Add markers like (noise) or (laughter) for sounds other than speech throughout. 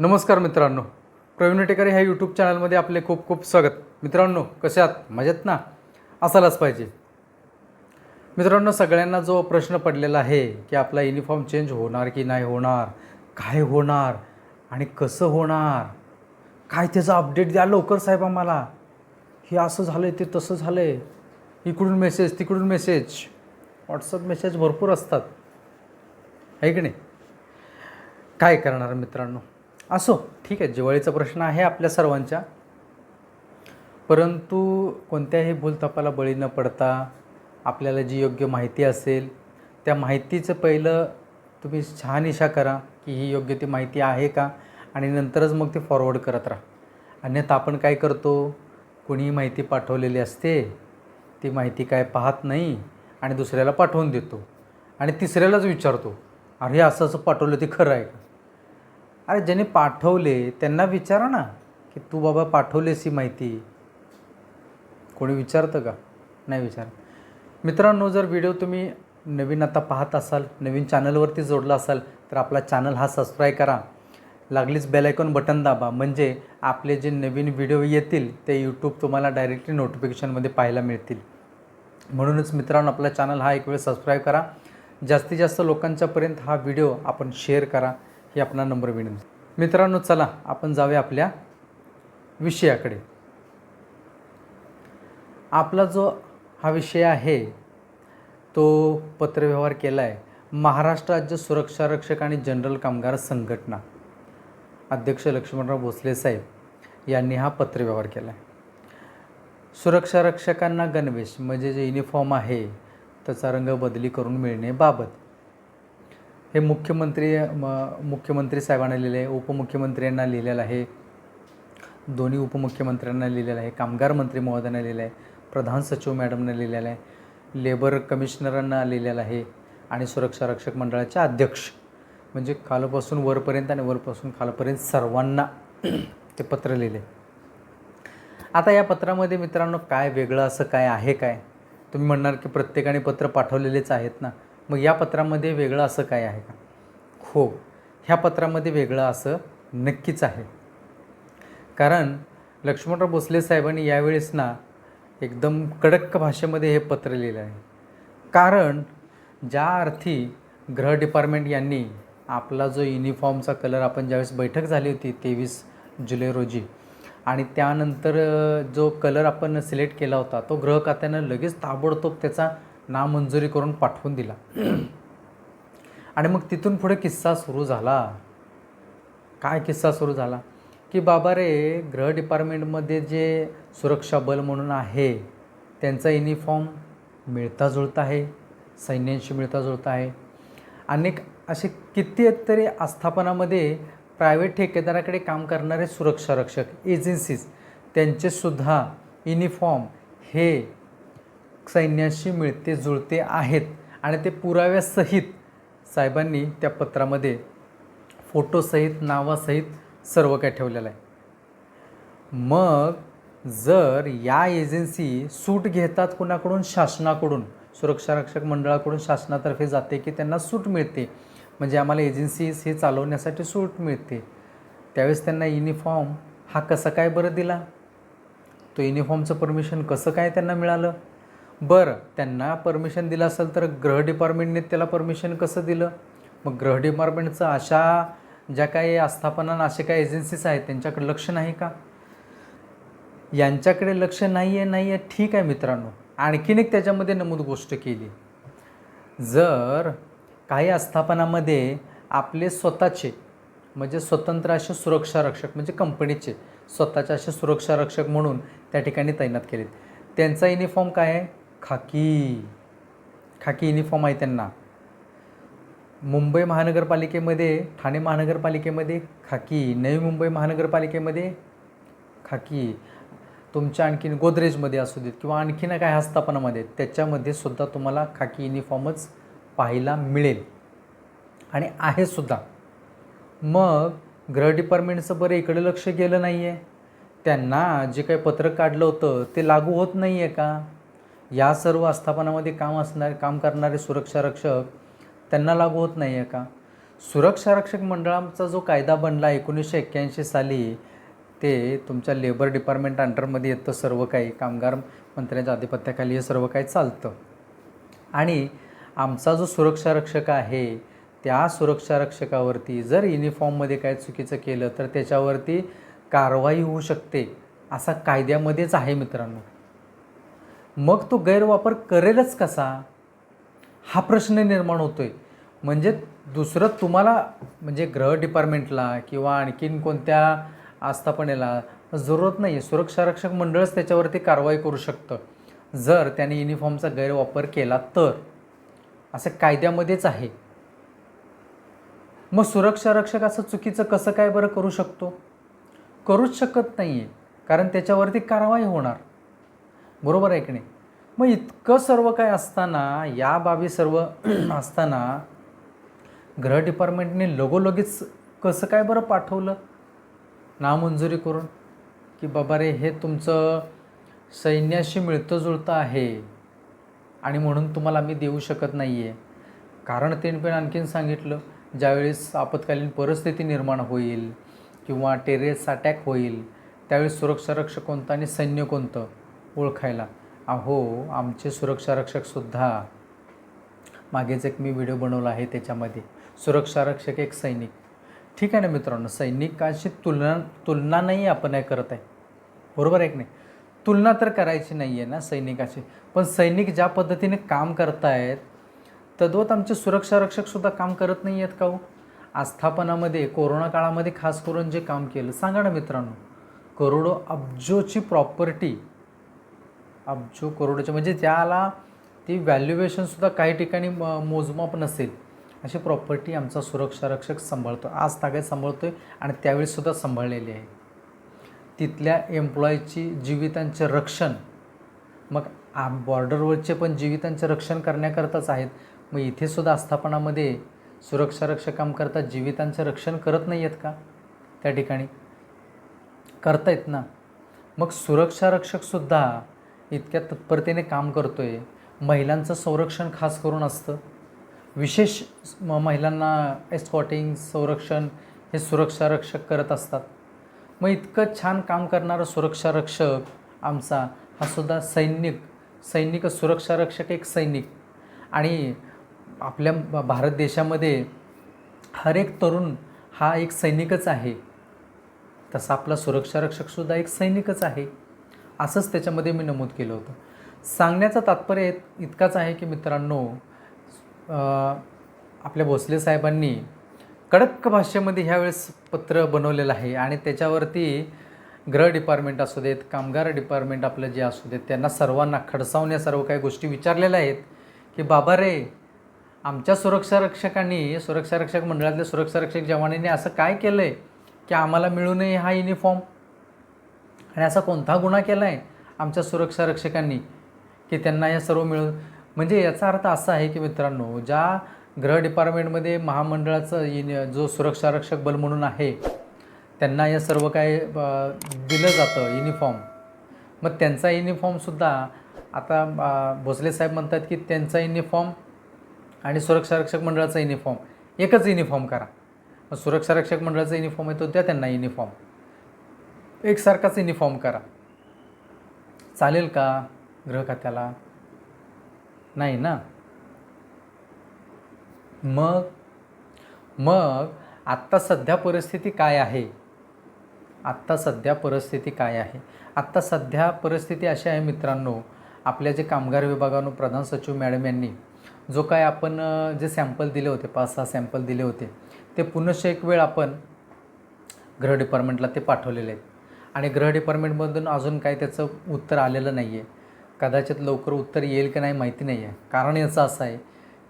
नमस्कार मित्रांनो. प्रवीण टेकरे ह्या यूट्यूब चॅनलमध्ये आपले खूप खूप स्वागत. मित्रांनो कसे आहात? मजेत ना? असायलाच पाहिजे. मित्रांनो सगळ्यांना जो प्रश्न पडलेला आहे की आपला युनिफॉर्म चेंज होणार की नाही होणार काय होणार आणि कसं होणार काय त्याचं अपडेट द्या लवकर साहेब आम्हाला. हे असं झालं आहे ते तसं झालं आहे इकडून मेसेज तिकडून मेसेज व्हॉट्सअप मेसेज भरपूर असतात. आहे की नाही? काय करणार मित्रांनो? असो ठीक आहे जिवाळीचा प्रश्न आहे आपल्या सर्वांच्या. परंतु कोणत्याही भूलतापाला बळी न पडता आपल्याला जी योग्य माहिती असेल त्या माहितीचं पहिलं तुम्ही छहानिशा करा की ही योग्य ती माहिती आहे का? आणि नंतरच मग ते फॉरवर्ड करत राहा. अन्यथा आपण काय करतो? कोणीही माहिती पाठवलेली असते ती माहिती काय पाहत नाही आणि दुसऱ्याला पाठवून देतो. आणि तिसऱ्यालाच विचारतो अरे असं असं पाठवलं ते खरं आहे का? अरे ज्याने पाठवले त्यांना विचारा ना की तू बाबा पाठवलेस ही माहिती. कोणी विचारतं का? नाही विचार मित्रांनो जर व्हिडिओ तुम्ही नवीन आता पाहत असाल नवीन चॅनलवरती जोडला असाल तर आपला चॅनल हा सबस्क्राईब करा. लागलीच बेलायकॉन बटन दाबा. म्हणजे आपले जे नवीन व्हिडिओ येतील ते यूट्यूब तुम्हाला डायरेक्टली नोटिफिकेशनमध्ये पाहायला मिळतील. म्हणूनच मित्रांनो आपला चॅनल हा एक वेळ सबस्क्राईब करा. जास्तीत जास्त लोकांच्यापर्यंत हा व्हिडिओ आपण शेअर करा. ही आपला नंबर विनंती मित्रांनो चला आपण जाऊया आपल्या विषयाकडे. आपला जो हा विषय आहे तो पत्रव्यवहार केला आहे महाराष्ट्र राज्य सुरक्षा रक्षक आणि जनरल कामगार संघटना अध्यक्ष लक्ष्मणराव भोसले साहेब यांनी हा पत्रव्यवहार केला आहे सुरक्षा रक्षकांना गणवेश म्हणजे जे युनिफॉर्म आहे त्याचा रंग बदली करून मिळण्याबाबत हे मुख्यमंत्री म मुख्यमंत्री साहेबांना लिहिलं आहे उपमुख्यमंत्र्यांना लिहिलेलं आहे दोन्ही उपमुख्यमंत्र्यांना लिहिलेलं आहे कामगार मंत्री महोदयांना लिहिलं आहे प्रधान सचिव मॅडमने लिहिलेलं आहे लेबर कमिशनरांना लिहिलेलं आहे आणि सुरक्षा रक्षक मंडळाचे अध्यक्ष. म्हणजे खालपासून वरपर्यंत आणि वरपासून खालपर्यंत सर्वांना (clears throat) ते पत्र लिहिले आता या पत्रामध्ये मित्रांनो काय वेगळं असं काय आहे काय? तुम्ही म्हणणार की प्रत्येकाने पत्र पाठवलेलेच आहेत ना. मग या पत्रामध्ये वेगळं असं काय आहे का? हो ह्या पत्रामध्ये वेगळं असं नक्कीच आहे. कारण लक्ष्मणराव भोसले साहेबांनी यावेळेस ना एकदम कडक भाषेमध्ये हे पत्र लिहिलं आहे. कारण ज्या अर्थी गृह डिपार्टमेंट यांनी आपला जो युनिफॉर्मचा कलर आपण ज्यावेळेस बैठक झाली होती तेवीस जुलै रोजी आणि त्यानंतर जो कलर आपण सिलेक्ट केला होता तो गृह खात्यानं लगेच ताबडतोब त्याचा नामंजुरी करून पाठवून दिला. आणि मग तिथून पुढे किस्सा सुरू झाला. काय किस्सा सुरू झाला? की बाबा रे गृह डिपार्टमेंटमध्ये जे सुरक्षा बल म्हणून आहे त्यांचा युनिफॉर्म मिळता जुळता आहे सैन्यांशी मिळता जुळता आहे. अनेक असे किती तरी आस्थापनामध्ये प्रायव्हेट ठेकेदाराकडे काम करणारे सुरक्षा रक्षक एजन्सीज त्यांचेसुद्धा युनिफॉर्म हे सैन्याशी मिळते जुळते आहेत आणि ते पुराव्यासहित साहेबांनी त्या पत्रामध्ये फोटोसहित नावासहित सर्व काही ठेवलेलं आहे. मग जर या एजन्सी सूट घेतात कुणाकडून? शासनाकडून. सुरक्षा रक्षक मंडळाकडून शासनातर्फे जाते की त्यांना सूट मिळते. म्हणजे आम्हाला एजन्सीज हे चालवण्यासाठी सूट मिळते. त्यावेळेस त्यांना युनिफॉर्म हा कसा काय बरं दिला? तो युनिफॉर्मचं परमिशन कसं काय त्यांना मिळालं? बरं त्यांना परमिशन दिलं असेल तर गृह डिपार्टमेंटने त्याला परमिशन कसं दिलं? मग गृह डिपार्टमेंटचं अशा ज्या काही आस्थापना असे काही एजन्सीज आहेत त्यांच्याकडे लक्ष नाही का? यांच्याकडे लक्ष नाही आहे नाही आहे ठीक आहे मित्रांनो. आणखीन एक त्याच्यामध्ये नमूद गोष्ट केली. जर काही आस्थापनामध्ये आपले स्वतःचे म्हणजे स्वतंत्र असे सुरक्षा रक्षक म्हणजे कंपनीचे स्वतःचे असे सुरक्षा रक्षक म्हणून त्या ठिकाणी तैनात केलेत. त्यांचा युनिफॉर्म काय आहे? खाकी. खाकी युनिफॉर्म आहे त्यांना. मुंबई महानगरपालिकेमध्ये ठाणे महानगरपालिकेमध्ये खाकी. नवी मुंबई महानगरपालिकेमध्ये खाकी. तुमच्या आणखीन गोदरेजमध्ये असू देत किंवा आणखीन काय आस्थापनामध्ये त्याच्यामध्ये सुद्धा तुम्हाला खाकी युनिफॉर्मच पाहायला मिळेल. आणि आहे सुद्धा. मग गृह डिपार्टमेंटचं बरं इकडे लक्ष गेलं नाही आहे त्यांना जे काही पत्रक काढलं होतं ते लागू होत नाही आहे का? या सर्व आस्थापनामध्ये काम असणारे काम करणारे सुरक्षा रक्षक त्यांना लागू होत नाही आहे का? सुरक्षा रक्षक मंडळाचा जो कायदा बनला एकोणीसशे एक्क्याऐंशी साली ते तुमच्या लेबर डिपार्टमेंट अंडरमध्ये येतं सर्व काही. कामगार मंत्र्यांच्या आधिपत्याखाली हे सर्व काही चालतं. आणि आमचा जो सुरक्षा रक्षक आहे त्या सुरक्षा रक्षकावरती जर युनिफॉर्ममध्ये काय चुकीचं केलं तर त्याच्यावरती कारवाई होऊ शकते असा कायद्यामध्येच आहे मित्रांनो. मग तो गैरवापर करेलच कसा? हा प्रश्न निर्माण होतो आहे म्हणजे दुसरं तुम्हाला म्हणजे गृह डिपार्टमेंटला किंवा आणखीन कोणत्या आस्थापनेला जरूरत नाही आहे सुरक्षा रक्षक मंडळच त्याच्यावरती कारवाई करू शकतं. जर त्याने युनिफॉर्मचा गैरवापर केला तर. असं कायद्यामध्येच आहे. मग सुरक्षा रक्षक असं चुकीचं कसं काय बरं करू शकतो? करूच शकत नाही आहे कारण त्याच्यावरती कारवाई होणार. बरोबर आहे की नाही? मग इतकं सर्व काय असताना या बाबी सर्व (clears throat) असताना गृह डिपार्टमेंटने लगोलगीच कसं काय बरं पाठवलं? नामंजुरी करून? की बाबा रे हे तुमचं सैन्याशी मिळतं जुळतं आहे आणि म्हणून तुम्हाला मी देऊ शकत नाही आहे कारण त्यांनी पण आणखीन सांगितलं ज्यावेळेस आपत्कालीन परिस्थिती निर्माण होईल किंवा टेरेस अटॅक होईल त्यावेळेस सुरक्षा रक्षक कोणतं आणि सैन्य कोणतं? ओळखायला. अहो आमचे सुरक्षा रक्षकसुद्धा मागेच एक मी व्हिडिओ बनवला आहे त्याच्यामध्ये. सुरक्षा रक्षक एक सैनिक. ठीक आहे ना मित्रांनो सैनिकांशी तुलना तुलना नाही आपण हे करत आहे. बरोबर आहे की नाही? तुलना तर करायची नाही आहे ना सैनिकाची पण सैनिक ज्या पद्धतीने काम करतायत तद्वत आमचे सुरक्षा रक्षकसुद्धा काम करत नाही आहेत का हो? आस्थापनामध्ये कोरोना काळामध्ये खास करून जे काम केलं. सांगा ना मित्रांनो करोडो अब्जोची प्रॉपर्टी अब्जो करोडचे. म्हणजे त्याला ती व्हॅल्युएशनसुद्धा काही ठिकाणी म मोजमाप नसेल. अशी प्रॉपर्टी आमचा सुरक्षा रक्षक सांभाळतो. आज तागायत सांभाळतो आहे आणि त्यावेळीसुद्धा सांभाळलेली आहे. तिथल्या एम्प्लॉईची जीवितांचे रक्षण. मग बॉर्डरवरचे पण जीवितांचे रक्षण करण्याकरताच आहेत. मग इथेसुद्धा आस्थापनामध्ये सुरक्षा रक्षक काम करता जीवितांचं रक्षण करत नाही आहेत का? त्या ठिकाणी. करतायत ना. मग सुरक्षा रक्षकसुद्धा इतक्या तत्परतेने काम करतो आहे महिलांचं संरक्षण खास करून असतं. विशेष म महिलांना एस्कॉटिंग संरक्षण हे सुरक्षा रक्षक करत असतात. मग इतकं छान काम करणारा सुरक्षा रक्षक आमचा हा सुद्धा सैनिक सैनिक सुरक्षा रक्षक एक सैनिक. आणि आपल्या भारत देशामध्ये हर एक तरुण हा एक सैनिकच आहे. तसा आपला सुरक्षा रक्षकसुद्धा एक सैनिकच आहे. असंच त्याच्यामध्ये मी नमूद केलं होतं. सांगण्याचं तात्पर्य इतकाच आहे की मित्रांनो आपल्या भोसले साहेबांनी कडक भाषेमध्ये ह्यावेळेस पत्र बनवलेलं आहे आणि त्याच्यावरती गृह डिपार्टमेंट असू देत कामगार डिपार्टमेंट आपलं जे असू देत त्यांना सर्वांना खडसावण्या सर्व काही गोष्टी विचारलेल्या आहेत की बाबा रे आमच्या सुरक्षा रक्षकांनी सुरक्षा रक्षक मंडळातल्या सुरक्षा रक्षक जवानांनी असं काय केलं आहे की आम्हाला मिळू नये हा युनिफॉर्म आणि असा कोणता गुन्हा केला आहे आमच्या सुरक्षा रक्षकांनी की त्यांना या सर्व मिळून? म्हणजे याचा अर्थ असा आहे की मित्रांनो ज्या गृह डिपार्टमेंटमध्ये महामंडळाचं जो सुरक्षा रक्षक बल म्हणून आहे त्यांना या सर्व काय दिलं जातं युनिफॉर्म मग त्यांचा युनिफॉर्मसुद्धा आता भोसले साहेब म्हणतात की त्यांचा युनिफॉर्म आणि सुरक्षा रक्षक मंडळाचा युनिफॉर्म एकच युनिफॉर्म करा. मग सुरक्षा रक्षक मंडळाचा युनिफॉर्म आहे तो द्या त्यांना युनिफॉर्म एकसारखाच युनिफॉर्म करा. चालेल का गृह खात्याला? नाही ना? मग? मग आत्ता सध्या परिस्थिती काय आहे? आत्ता सध्या परिस्थिती काय आहे? आत्ता सध्या परिस्थिती अशी आहे मित्रांनो आपल्या जे कामगार विभागानं प्रधान सचिव मॅडम यांनी जो काय आपण जे सॅम्पल दिले होते पाच सहा सॅम्पल दिले होते ते पुनश्च एक वेळ आपण गृह डिपार्टमेंटला ते पाठवलेले आहेत. आणि गृह डिपार्टमेंटमधून अजून काय त्याचं उत्तर आलेलं नाही आहे. कदाचित लवकर उत्तर येईल की नाही माहिती नाही आहे. कारण याचं असं आहे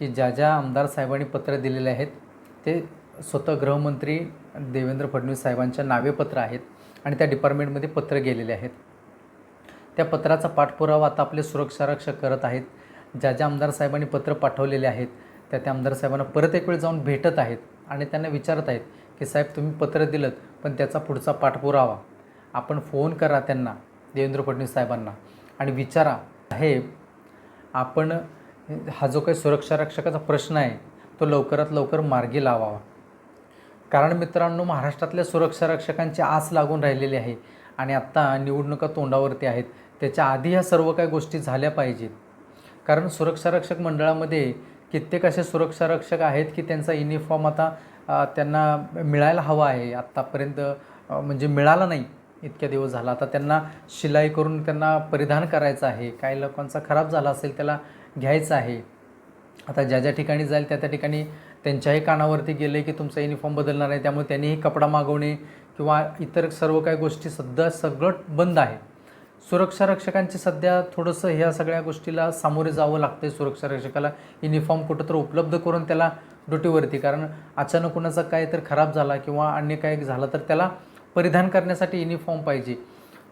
की ज्या ज्या आमदार साहेबांनी पत्र दिलेले आहेत ते स्वतः गृहमंत्री देवेंद्र फडणवीस साहेबांच्या नावे पत्र आहेत आणि त्या डिपार्टमेंटमध्ये पत्र गेलेले आहेत. त्या पत्राचा पाठपुरावा आता आपले सुरक्षा रक्षक करत आहेत. ज्या ज्या आमदार साहेबांनी पत्र पाठवलेले आहेत त्या त्या आमदार साहेबांना परत एक वेळ जाऊन भेटत आहेत आणि त्यांना विचारत आहेत की साहेब तुम्ही पत्र दिलं पण त्याचा पुढचा पाठपुरावा आपण फोन करा त्यांना देवेंद्र फडणवीस साहेबांना आणि विचारा साहेब आपण हा जो काही सुरक्षा रक्षकाचा प्रश्न आहे तो लवकरात लवकर मार्गी लावावा. कारण मित्रांनो महाराष्ट्रातल्या सुरक्षा रक्षकांची आस लागून राहिलेली आहे आणि आत्ता निवडणुका तोंडावरती आहेत. त्याच्या आधी ह्या सर्व काही गोष्टी झाल्या पाहिजेत. कारण सुरक्षा रक्षक मंडळामध्ये कित्येक असे सुरक्षा रक्षक आहेत की त्यांचा युनिफॉर्म आता त्यांना मिळायला हवा आहे. आत्तापर्यंत म्हणजे मिळाला नाही. इतक्या दिवस झाला. आता त्यांना शिलाई करून त्यांना परिधान करायचं आहे. काही लोकांचा खराब झाला असेल त्याला घ्यायचं आहे. आता ज्या ज्या ठिकाणी जाईल त्या त्या ठिकाणी त्यांच्याही कानावरती गेले की तुमचा युनिफॉर्म बदलणार आहे. त्यामुळे त्यांनीही कपडा मागवणे किंवा इतर सर्व काही गोष्टी सध्या सगळं बंद आहे. सुरक्षा रक्षकांची सध्या थोडंसं ह्या सगळ्या गोष्टीला सामोरे जावं लागतं आहे सुरक्षा रक्षकाला. युनिफॉर्म कुठं तर उपलब्ध करून त्याला ड्युटीवरती कारण अचानक कुणाचा काय तर खराब झाला किंवा अन्य काही झालं तर त्याला परिधान करण्यासाठी युनिफॉर्म पाहिजे.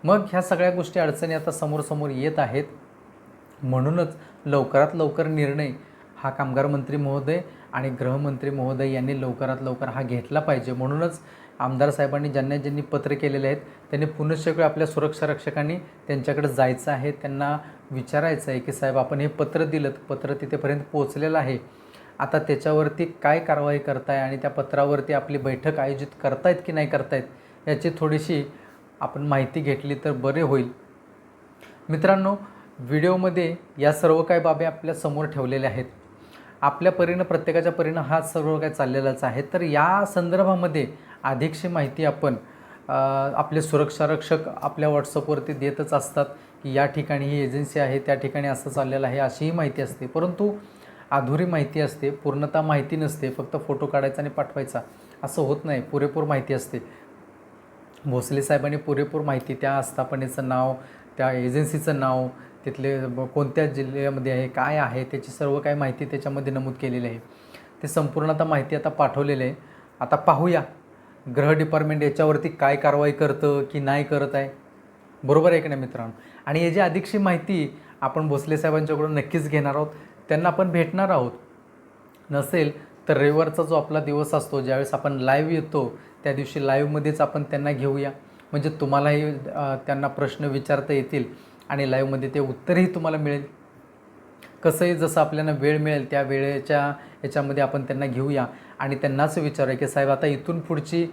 मग ह्या सगळ्या गोष्टी अडचणी आता समोरसमोर येत आहेत. म्हणूनच लवकरात लवकर निर्णय हा कामगार मंत्री महोदय आणि गृहमंत्री महोदय यांनी लवकरात लवकर हा घेतला पाहिजे. म्हणूनच आमदार साहेबांनी ज्यांना ज्यांनी पत्र केलेले आहेत त्यांनी पुनश्चकडे आपल्या सुरक्षा रक्षकांनी त्यांच्याकडे जायचं आहे त्यांना विचारायचं आहे की साहेब आपण हे पत्र दिलं पत्र तिथेपर्यंत पोचलेलं आहे. आता त्याच्यावरती काय कारवाई करताय आणि त्या पत्रावरती आपली बैठक आयोजित करतायत की नाही करतायत? याची थोडीशी आपण माहिती घेतली तर बरे होईल. मित्रांनो व्हिडिओमध्ये या सर्व काही बाबी आपल्यासमोर ठेवलेल्या आहेत. आपल्या परीनं प्रत्येकाच्या परीनं हा सर्व काही चाललेलाच आहे. तर या संदर्भामध्ये अधिकशी माहिती आपण आपले सुरक्षा रक्षक आपल्या व्हॉट्सअपवरती देतच असतात की या ठिकाणी ही एजन्सी आहे त्या ठिकाणी असं चाललेलं आहे अशीही माहिती असते. परंतु अधुरी माहिती असते पूर्णतः माहिती नसते फक्त फोटो काढायचा आणि पाठवायचा असं होत नाही. पुरेपूर माहिती असते. भोसले साहेबांनी पुरेपूर माहिती त्या आस्थापनेचं नाव त्या एजन्सीचं नाव तिथले कोणत्या जिल्ह्यामध्ये आहे काय आहे त्याची सर्व काही माहिती त्याच्यामध्ये नमूद केलेली आहे. ते संपूर्ण आता माहिती आता पाठवलेली आहे. आता पाहूया गृह डिपार्टमेंट याच्यावरती काय कारवाई करतं की नाही करत आहे. बरोबर आहे की नाही मित्रांनो? आणि याची अधिकशी माहिती आपण भोसले साहेबांच्याकडून नक्कीच घेणार आहोत त्यांना आपण भेटणार आहोत. नसेल तर रविवारचा जो आपला दिवस असतो ज्यावेळेस आपण लाईव्ह येतो त्या दिवशी लाईव्हमध्येच आपण त्यांना घेऊया. म्हणजे तुम्हालाही त्यांना प्रश्न विचारता येतील आणि लाईव्हमध्ये ते उत्तरही तुम्हाला मिळेल. कसंही जसं आपल्याला वेळ मिळेल त्या वेळेच्या याच्यामध्ये आपण त्यांना घेऊया. आणि त्यांनाच विचारूया की साहेब आता इथून पुढची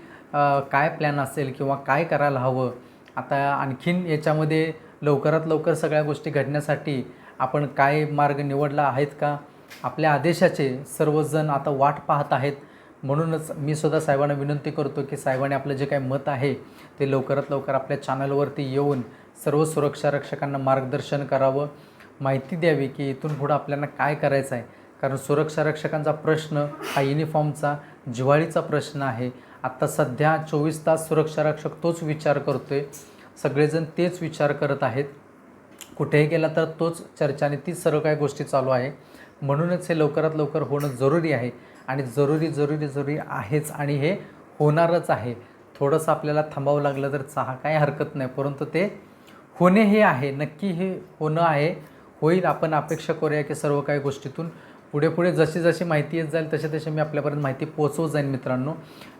काय प्लॅन असेल किंवा काय करायला हवं? आता आणखीन याच्यामध्ये लवकरात लवकर सगळ्या गोष्टी घडण्यासाठी आपण काय मार्ग निवडला आहेत का? आपल्या आदेशाचे सर्वजण आता वाट पाहत आहेत. म्हणूनच मी सुद्धा साहेबांना विनंती करतो की साहेबांनी आपलं जे काही मत आहे ते लवकरात लवकर आपल्या चॅनलवरती येऊन सर्व सुरक्षा रक्षकांना मार्गदर्शन करावं. माहिती द्यावी की इथून पुढं आपल्याला काय करायचं आहे. कारण सुरक्षा रक्षकांचा प्रश्न हा युनिफॉर्मचा जिव्हाळीचा प्रश्न आहे. आत्ता सध्या चोवीस तास सुरक्षा रक्षक तोच विचार करतो आहे सगळेजण तेच विचार करत आहेत. कुठेही गेला तर तोच चर्चा आणि तीच सर्व काही गोष्टी चालू आहे. म्हणूनच हे लवकरात लवकर होणं जरुरी आहे. आणि जरुरी जरुरी जरुरी आहेच आणि हे होणारच आहे. थोडंसं आपल्याला थांबावं लागलं तर चहा काही हरकत नाही परंतु ते होणे हे आहे. नक्की हे होणं आहे. होईल आपण अपेक्षा करूया की सर्व काही गोष्टीतून पुढे पुढे जशी जशी माहिती येत जाईल तसे तसे मी आपल्यापर्यंत माहिती पोचवत जाईन मित्रांनो.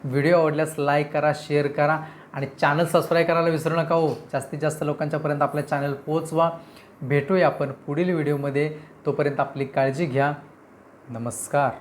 व्हिडिओ आवडल्यास लाईक करा शेअर करा आणि चॅनल सबस्क्राईब करायला विसरू नका हो. जास्तीत जास्त लोकांच्यापर्यंत आपलं चॅनल पोचवा भेटूया आपण पुढील व्हिडिओमध्ये. तोपर्यंत आपली काळजी घ्या. नमस्कार.